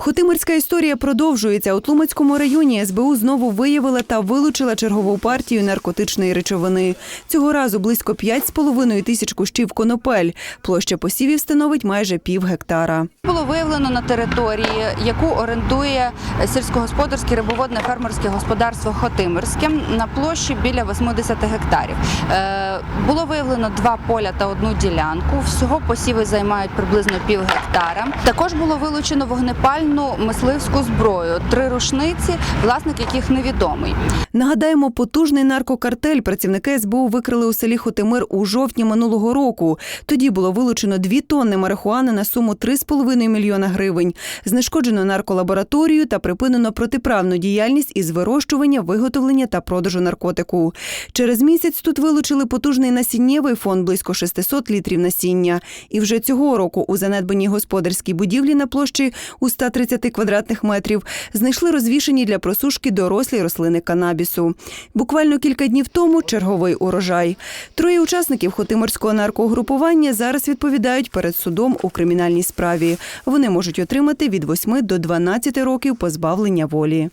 Хотимирська історія продовжується. У Тлумацькому районі СБУ знову виявила та вилучила чергову партію наркотичної речовини. Цього разу близько 5,5 тисяч кущів конопель. Площа посівів становить майже пів гектара. Було виявлено на території, яку орендує сільськогосподарське рибоводне фермерське господарство Хотимирське на площі біля 80 гектарів. Е, Було виявлено два поля та одну ділянку. Всього посіви займають приблизно пів гектара. Також було вилучено вогнепальну мисливську зброю, три рушниці, власник яких невідомий. Нагадаємо, потужний наркокартель працівники СБУ викрили у селі Хотимир у жовтні минулого року. Тоді було вилучено 2 тонни марихуани на суму 3,5 мільйона гривень. Знешкоджено нарколабораторію та припинено протиправну діяльність із вирощування, виготовлення та продажу наркотику. Через місяць тут вилучили потужний насіннєвий фонд близько 600 літрів насіння. І вже цього року у занедбаній господарській будівлі на площі у 130 квадратних метрів знайшли розвішені для просушки дорослі рослини канабісу. Буквально кілька днів тому черговий урожай. Троє учасників хотиморського наркогрупування зараз відповідають перед судом у кримінальній справі. Вони можуть отримати від 8 до 12 років позбавлення волі.